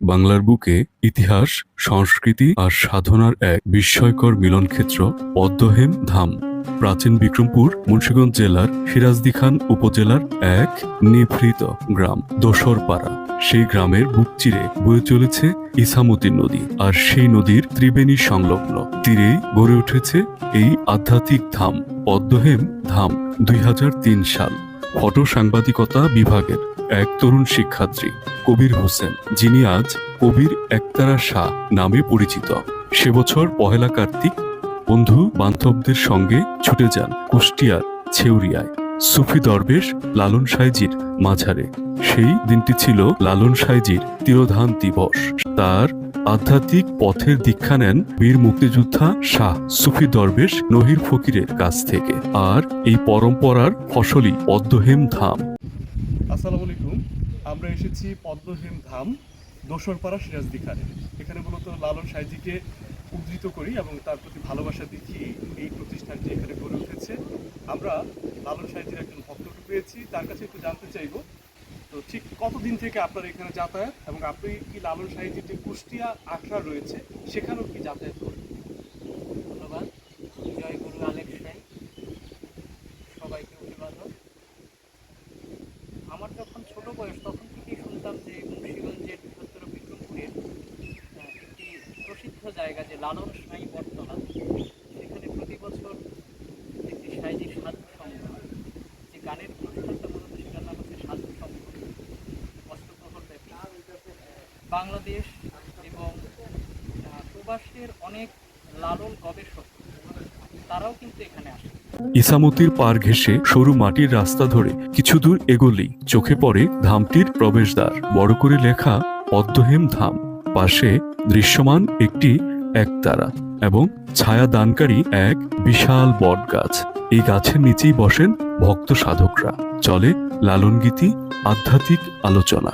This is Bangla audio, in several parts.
বাংলার বুকে ইতিহাস, সংস্কৃতি আর সাধনার এক বিস্ময়কর মিলনক্ষেত্র পদ্মহেম ধাম। প্রাচীন বিক্রমপুর, মুন্সিগঞ্জ জেলার সিরাজদি খান উপজেলার এক নিভৃত গ্রাম, দোসরপাড়া। সেই গ্রামের বুক চিরে বয়ে চলেছে ইসামতি নদী আর সেই নদীর ত্রিবেণী সংলগ্ন। তীরেই গড়ে উঠেছে এই আধ্যাত্মিক ধাম, পদ্মহেম ধাম, দুই হাজার তিন সাল। ফটো সাংবাদিকতা বিভাগের এক তরুণ শিক্ষার্থী, কবির হোসেন, যিনি আজ কবির একতারা শাহ নামে পরিচিত। সে বছর পহেলা কার্তিক, বন্ধু বান্ধবদের সঙ্গে ছুটে যান কুষ্টিয়ার ছেউরিয়ায়, সুফি দরবেশ লালন সাইজির মাঝারে। সেই দিনটি ছিল লালন সাইজির তিরোধান দিবস। তার আধ্যাত্মিক পথের দীক্ষা নেন বীর মুক্তিযোদ্ধা শাহ সুফি দরবেশ নহির ফকিরের কাছ থেকে। আর এই পরম্পরার ফসলই পদ্মহেম ধাম। আসসালামু আলাইকুম। আমরা এসেছি পদ্মহেম ধাম, দোসরপাড়া সিরাজদি খানে এখানে মূলত লালন সাইজিকে উদ্ধৃত করি এবং তার প্রতি ভালোবাসা দেখিয়ে এই প্রতিষ্ঠানটি এখানে গড়ে উঠেছে। আমরা লালন সাইজির একজন ভক্তকে পেয়েছি, তার কাছে একটু জানতে চাইব। তো ঠিক কতদিন থেকে আপনার এখানে যাতায়াত এবং আপনি কি লালন সাইজির যে কুষ্টিয়া আখড়া রয়েছে, সেখানেও কি যাতায়াত করেন? বয়স তখন থেকেই শুনতাম যে মুন্সিগঞ্জের বৃহত্তর বিক্রমপুরের একটি প্রসিদ্ধ জায়গা যে লালন সাই বটতলা, সেখানে প্রতি বছর একটি সাইজি সাধু সংঘ যে গানের প্রতিষ্ঠানটা মূলত সেটার নাম হচ্ছে সাধু সংঘ অষ্টপ্রহর ব্যাপী বাংলাদেশ এবং প্রবাসের অনেক লালন গবেষক, তারাও কিন্তু এখানে আসে ইসামতির পার ঘেঁষে সরু মাটির রাস্তা ধরে কিছু দূর এগোলেই চোখে পড়ে ধামটির প্রবেশদ্বার। বড় করে লেখা পদ্মহেম ধাম। পাশে দৃশ্যমান একটি একতারা এবং ছায়া দানকারী এক বিশাল বট গাছ এই গাছের নিচেই বসেন ভক্ত সাধকরা। চলে লালনগীতি, আধ্যাত্মিক আলোচনা।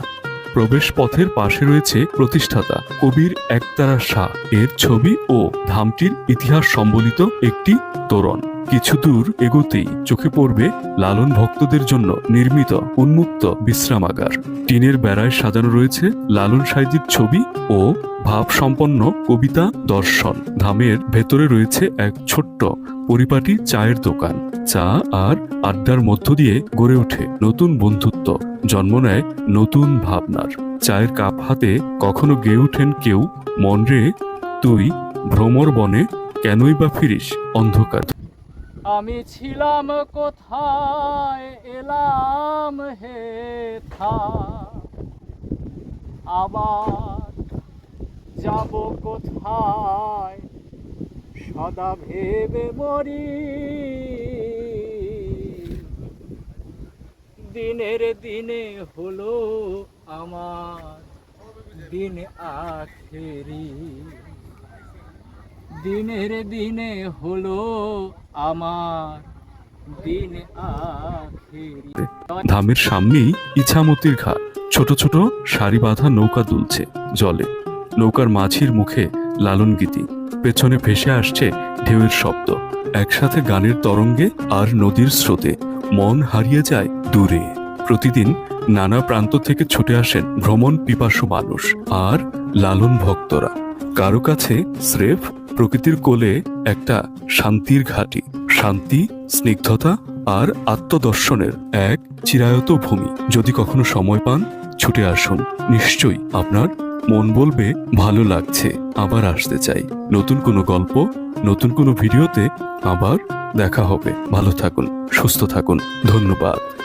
প্রবেশ পথের পাশে রয়েছে প্রতিষ্ঠাতা কবির একতারা শাহ। এর ছবি ও ধামটির ইতিহাস সম্বলিত একটি তোরণ। কিছু দূর এগোতেই চোখে পড়বে লালন ভক্তদের জন্য নির্মিত উন্মুক্ত বিশ্রামাগার। টিনের বেড়ায় সাজানো রয়েছে লালন সাইজির ছবি ও ভাব সম্পন্ন কবিতা দর্শন। ধামের ভেতরে রয়েছে এক ছোট্ট পরিপাটি চায়ের দোকান। চা আর আড্ডার মধ্য দিয়ে গড়ে ওঠে নতুন বন্ধুত্ব, জন্ম নেয় নতুন ভাবনার। চায়ের কাপ হাতে কখনো গেয়ে ওঠেন কেউ, মন রে তুই ভ্রমর বনে কেনই বা ফিরিস অন্ধকার। আমি ছিলাম কোথায়? এলাম হে থা। আবার যাব কোথায়? সদা ভেবে মরি। দিনের দিনে হলো আমার দিন আখেরি। দিনের দিনে হলো আমার। দিন ধামের সামনেই ইছামতির ঘাট ছোট ছোট সারি বাঁধা নৌকা দুলছে জলে। নৌকার মাঝির মুখে লালন গীতি। পেছনে ভেসে আসছে ঢেউয়ের শব্দ। একসাথে গানের তরঙ্গে আর নদীর স্রোতে মন হারিয়ে যায় দূরে। প্রতিদিন নানা প্রান্ত থেকে ছুটে আসেন ভ্রমণ পিপাসু মানুষ আর লালন ভক্তরা। কারও কাছে স্রেফ প্রকৃতির কোলে একটা শান্তির ঘাঁটি। শান্তি, স্নিগ্ধতা আর আত্মদর্শনের এক চিরায়ত ভূমি। যদি কখনো সময় পান, ছুটে আসুন। নিশ্চয়ই আপনার মন বলবে, ভালো লাগছে, আবার আসতে চাই। নতুন কোনো গল্প, নতুন কোনো ভিডিওতে আবার দেখা হবে। ভালো থাকুন, সুস্থ থাকুন। ধন্যবাদ।